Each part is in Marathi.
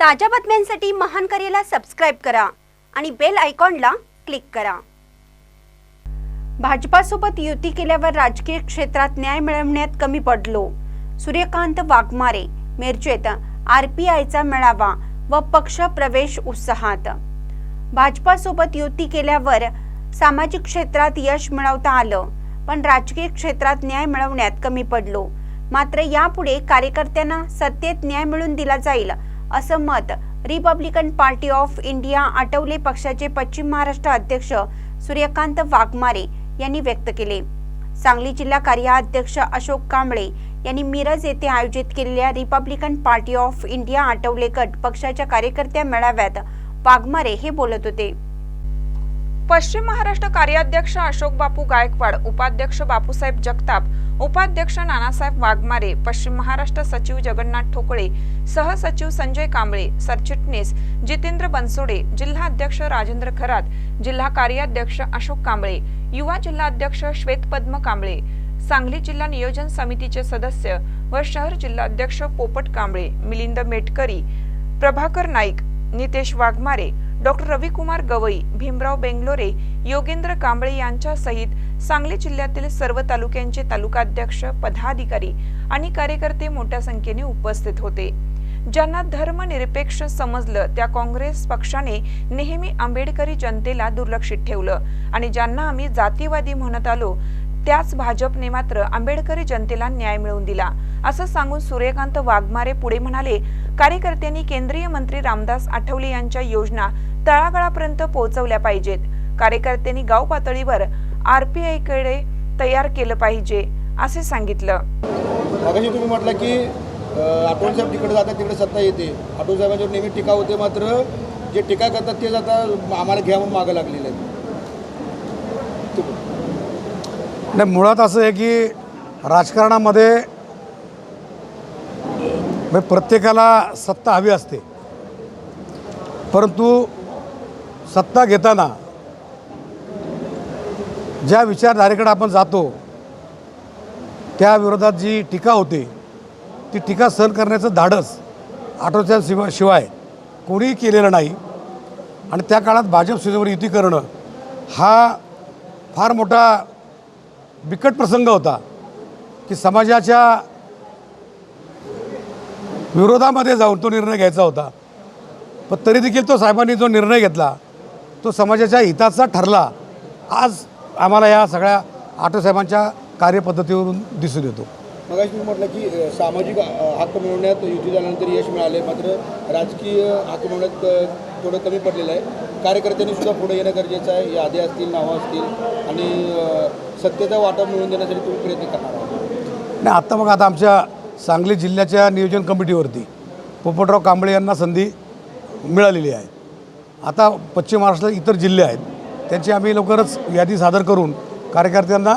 ताज्या बातम्यांसाठी महान करेला सबस्क्राईब करा आणि बेल आयकॉनला क्लिक करा. भाजपासोबत युती केल्यावर राजकीय क्षेत्रात न्याय मिळवण्यात कमी पडलो. सूर्यकांत वाघमारे मिरजेत आयचा मेळावा व पक्ष प्रवेश उत्साहात. भाजपासोबत युती केल्यावर सामाजिक क्षेत्रात यश मिळवता आलं पण राजकीय क्षेत्रात न्याय मिळवण्यात कमी पडलो. मात्र यापुढे कार्यकर्त्यांना सत्तेत न्याय मिळून दिला जाईल असं मत Republican party of India Athawale पक्षाचे पश्चिम महाराष्ट्र अध्यक्ष सूर्यकांत वाघमारे यांनी व्यक्त केले. सांगली जिल्हा कार्याध्यक्ष अशोक कांबळे यांनी मिरज येथे आयोजित केलेल्या Republican party of India Athawale गट पक्षाच्या कार्यकर्त्या मेळाव्यात वाघमारे हे बोलत होते. पश्चिम महाराष्ट्र कार्याध्यक्ष अशोक बापू गायकवाड उपाध्यक्ष बापूसाहेब जगताप उपाध्यक्ष नानासाहेब वाघमारे पश्चिम महाराष्ट्र सचिव जगन्नाथ ठोकळे सहसचिव संजय कांबळे सरचिटणीस जितेंद्र बनसोडे जिल्हाध्यक्ष राजेंद्र खरात जिल्हा कार्याध्यक्ष अशोक कांबळे युवा जिल्हाध्यक्ष श्वेतपद्म कांबळे सांगली जिल्हा नियोजन समितीचे सदस्य व शहर जिल्हाध्यक्ष पोपट कांबळे मिलिंद मेटकरी प्रभाकर नाईक नितेश वाघमारे डॉक्टर रविकुमार गवई भीमराव बेंगलोरे योगेंद्र कांबळे यांच्यासहित सांगली जिल्ह्यातील सर्व तालुक्यांचे तालुकाध्यक्ष पदाधिकारी आणि कार्यकर्ते मोठ्या संख्येने उपस्थित होते. ज्यांना धर्मनिरपेक्ष समजलं त्या काँग्रेस पक्षाने नेहमी आंबेडकरी जनतेला दुर्लक्षित ठेवलं. आणि ज्यांना आम्ही जातीवादी म्हणत आलो त्याच भाजपने मात्र आंबेडकरी जनतेला न्याय मिळवून दिला. असं सांगून सूर्यकांत वाघमारे पुढे म्हणाले कार्यकर्त्यांनी केंद्रीय मंत्री रामदास आठवले यांच्या योजना तळागाळापर्यंत पोहोचवल्या पाहिजेत. कार्यकर्त्यांनी गाव पातळीवर आरपीआयकडे तयार केलं पाहिजे असे सांगितलं. तुम्ही म्हटलं की आठवण साहेब तिकडे जातात तिकडे सत्ता येते. आठवण साहेबांच्यावर नेहमी टीका होते मात्र जे टीका करतात ते आता आम्हाला घ्या म्हणून मागं लागलेले आहेत. नाही मुळात असं आहे की राजकारणामध्ये म्हणजे प्रत्येकाला सत्ता हवी असते. परंतु सत्ता घेताना ज्या विचारधारेकडे आपण जातो त्या विरोधात जी टीका होते ती टीका सहन करण्याचं धाडस आठवच्या शिवा शिवाय कोणीही केलेलं नाही. आणि त्या काळात भाजप सेनेवर युती करणं हा फार मोठा बिकट प्रसंग होता की समाजाच्या विरोधामध्ये जाऊन तो निर्णय घ्यायचा होता. पण तरी देखील तो साहेबांनी जो निर्णय घेतला तो समाजाच्या हिताचा ठरला. आज आम्हाला या सगळ्या आठवसाहेबांच्या कार्यपद्धतीवरून दिसून येतो. तुम्ही म्हटलं की सामाजिक हक्क मिळवण्यात युती झाल्यानंतर यश मिळाले मात्र राजकीय हक्क मिळवण्यात थोडं कमी पडलेलं आहे. कार्यकर्त्यांनी सुद्धा पुढे येणं गरजेचं आहे. याद्या असतील नावं असतील आणि सत्तेचा वाटा मिळवून देण्यासाठी तुम्ही प्रयत्न करणार नाही आत्ता मग आता आमच्या सांगली जिल्ह्याच्या नियोजन कमिटीवरती पोपटराव कांबळे यांना संधी मिळालेली आहे. आता पश्चिम महाराष्ट्रात इतर जिल्हे आहेत त्यांची आम्ही लवकरच यादी सादर करून कार्यकर्त्यांना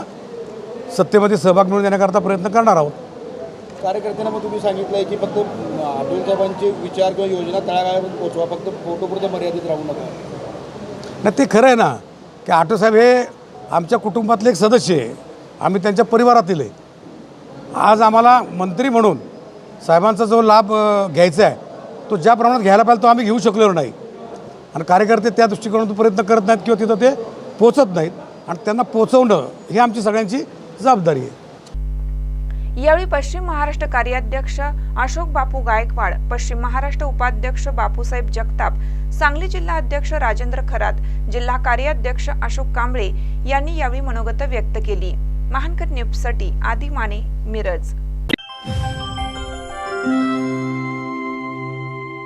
सत्तेमध्ये सहभाग मिळवून देण्याकरता प्रयत्न करणार आहोत. कार्यकर्त्यांना मग तुम्ही सांगितलं आहे की फक्त आठवण साहेबांचे विचार किंवा योजना तळागाळापर्यंत पोहोचवा फक्त फोटोपुरतं मर्यादित राहू नका. नाही ते खरं आहे ना की आटोसाहेब हे आमच्या कुटुंबातले एक सदस्य आहे आम्ही त्यांच्या परिवारातील आहे. आज आम्हाला मंत्री म्हणून साहेबांचा जो लाभ घ्यायचा आहे तो ज्या प्रमाणात घ्यायला पाहिजे तो आम्ही घेऊ शकलेलो नाही. आणि कार्यकर्ते त्या दृष्टिकोनातून प्रयत्न करत नाहीत किंवा तिथं ते पोचत नाहीत. आणि त्यांना पोचवणं ही आमची सगळ्यांची जबाबदारी आहे. यावेळी पश्चिम महाराष्ट्र कार्याध्यक्ष अशोक बापू गायकवाड पश्चिम महाराष्ट्र उपाध्यक्ष बापूसाहेब जगताप सांगली जिल्हा अध्यक्ष राजेंद्र खरात जिल्हा कार्याध्यक्ष अशोक कांबळे यांनी यावेळी मनोगत व्यक्त केली. महानकर न्यूजसाठी आदी माने मिरज.